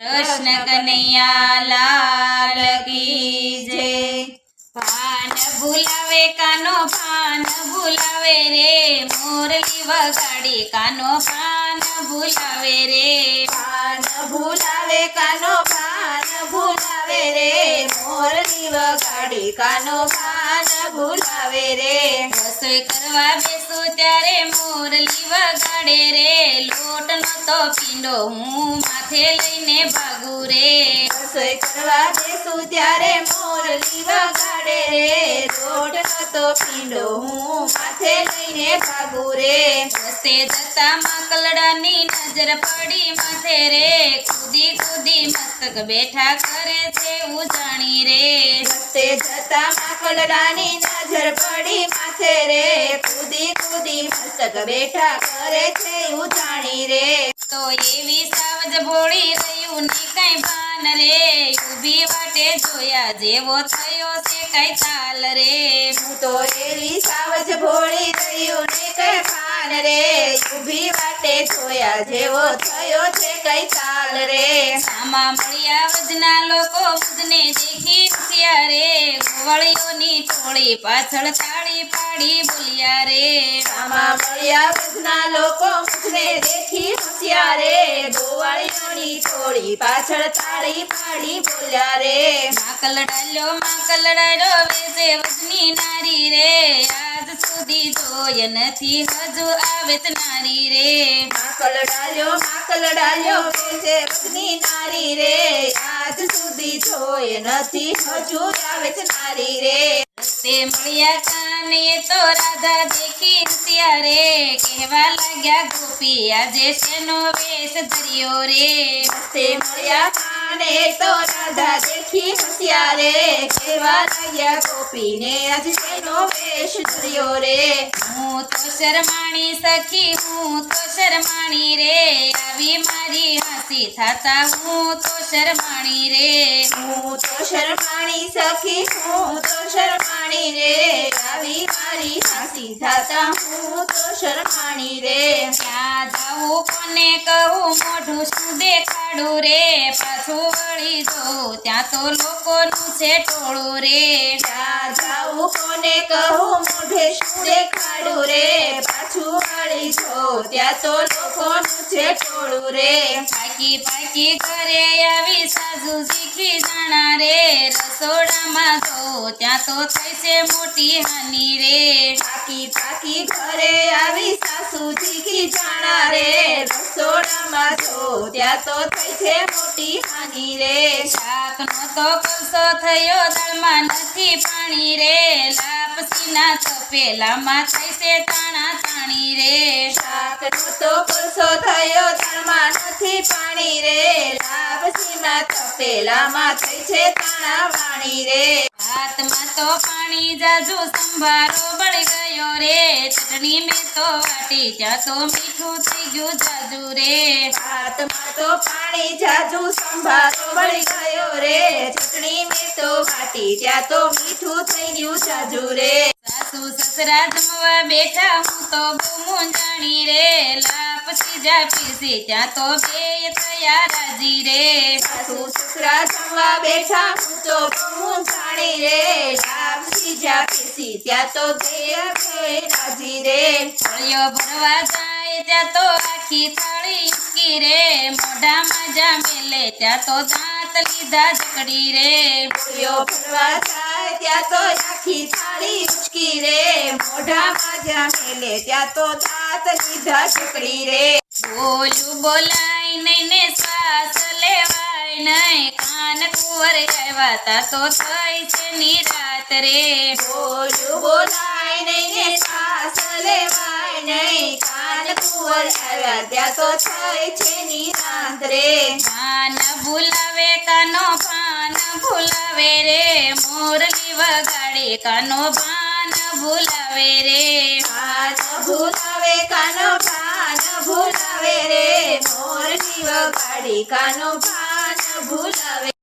કૃષ્ણ કનૈયા લાલ કી જય પાન ભૂલાવે, કાનો પાન ભૂલાવે રે. મોરલી વગાડી, કાનો પાન ભૂલાવે રે. પાન ભૂલાવે, કાનો પાન ભૂલાવે રે. મોરલી વગાડી, કાનો પાન ભૂલાવે રે? રસોઈ કરવા બેસો ત્યારે મોરલી વગાડે રે. લોટ તો પીંડો હું માથે લઈને ભાગું રે. રસોઈ કરવા બેસો ત્યારે મોરલી વગાડે રે. લોટ તો પીંડો હું માથે લઈને ભાગું રે. રસ્તે જતા માકલડાની નજર પડી માથે રે. કૂદી કૂદી મસ્તક બેઠા કરે છે ઉજાણી રે. રસ્તે જતા માકલડાની નજર પડી માથે રે. કૂદી કૂદી મસ્તક બેઠા કરે છે ઉજાણી રે. તો એવી સાવજ ભોળી રહ્યું ને કઈ ભાન રે. ઊભી વાટે જોયા જેવો થયો છે કઈ ચાલ રે. હું તો એવી સાવજ ભોળી રહ્યું ને કઈ પાન રે ઊભી વાટે જોયા જેવો થયો છે કઈ ચાલ રે. સામા મળ્યા વજના લોકો બુધને દેખી ઉઠ્યા રે. ગોવાળીઓની ટોળી પાછળ તાળી પાડી બોલ્યા રે. સામા મળ્યા વજના લોકો મુખને દેખી હસ્યા રે. ગોવાળીઓની ટોળી પાછળ તાળી પાડી બોલ્યા રે. માકલ ડાલ્યો માકલ ડાલ્યો વેસે વજની નારી રે. સુધી જોય નથી હજુ આવત નારી રે. માકલ ડાલ્યો માકલ ડાલ્યો છે વચની નારી રે. આજ સુધી જોઈ નથી હજુ આવત નારી રે. રસ્તે મળ્યા કાને તો રાધા દેખી ત્યારે કહેવા લાગ્યા ગોપી આજે શેનો વેશ ધર્યો રે? તે મળ્યા કાને તો રાધા દેખી હસ્યા રે કેવા ગોપીને? આજ તેનો વેશ ધર્યો રે. હું તો શરમાણી સખી, હું તો શરમાણી રે. આવી મારી હસી થાતા હું તો શરમાણી રે. હું તો શરમાણી સખી, હું તો શરમાણી હાસી હું તો શરમાણી રે. ક્યાં જાવું કોને કહું, મોઢું શું દેખાડું રે? પાછું વળી જો ત્યાં તો લોકોનું છે ટોળું રે. ત્યાં જાઉં કોને કહું, મોઢે શું દેખાડું રે? પાછું વળી જો ત્યાં તો લોકોનું છે ટોળું રે. પાકી પાકી ઘરે આવી સાસુ શીખી જાણા રે. રસોડામાં જો ત્યાં તો થઈ મોટી હાની રે. પાકી પાકી ઘરે આવી સાસુ જીકી જાણા રે. રસોડામાં જો ત્યાં તો થઈ મોટી હાની રે. શાકનો તો કલસો થયો, દાળમાં નથી પાણી રે. લાપસીના તપેલામાં થઈ છે તાણા તાણી રે. શાકનો તો કલસો થયો તાળમાં નથી પાણી રે. લાપસીમાં પાણી જાજુ સંભારો બળી ગયો રે. ચટણી મેં તો વાટી, ત્યાં તો મીઠું થઈ ગયું જાજુ રે. ભાતમાં તો પાણી સાસુ સસરા જમવા બેઠા, હું તો બહુ મૂંઝાણી રે. લાપસી જા પીસે ત્યાં તો બે થયા રાજી રે. સાસુ સસરા જમવા બેઠા, હું તો હું જાણી રે. લાપસી જા પીસી ત્યાં તો બે બે રે. ફળિયો ભરવા જાય, ત્યાં તો આખી થાળી ઉકી રે. મોઢામાં જા મેલે, ત્યાં તો દાંત લીધા જકડી રે. ગોળીઓ ભરવા જાય, ત્યાં તો આખી થાળી ઉચકી રે. મોઢામાં જ્યાં મેલે, ત્યાં તો દાંત લીધા ટુકડી રે. બોલું બોલાય નહીં ને શ્વાસ લેવાય નહીં. કાન કુંવર આવ્યા તા તો થઈ છે નિરાત રે. બોલું બોલાય નહીં ને શ્વાસ લેવાય નહીં. કાન કુંવર આવ્યા ત્યાં તો થઈ છે નિરાંત રે. કાન ભૂલાવે, કાનો પાન ભૂલાવે રે. મોરલી વગાડે, કાનો પાન ભૂલાવે રે. કાનો પાન ભૂલાવે રે મોરની વગાડી કાનો પાન ભૂલાવે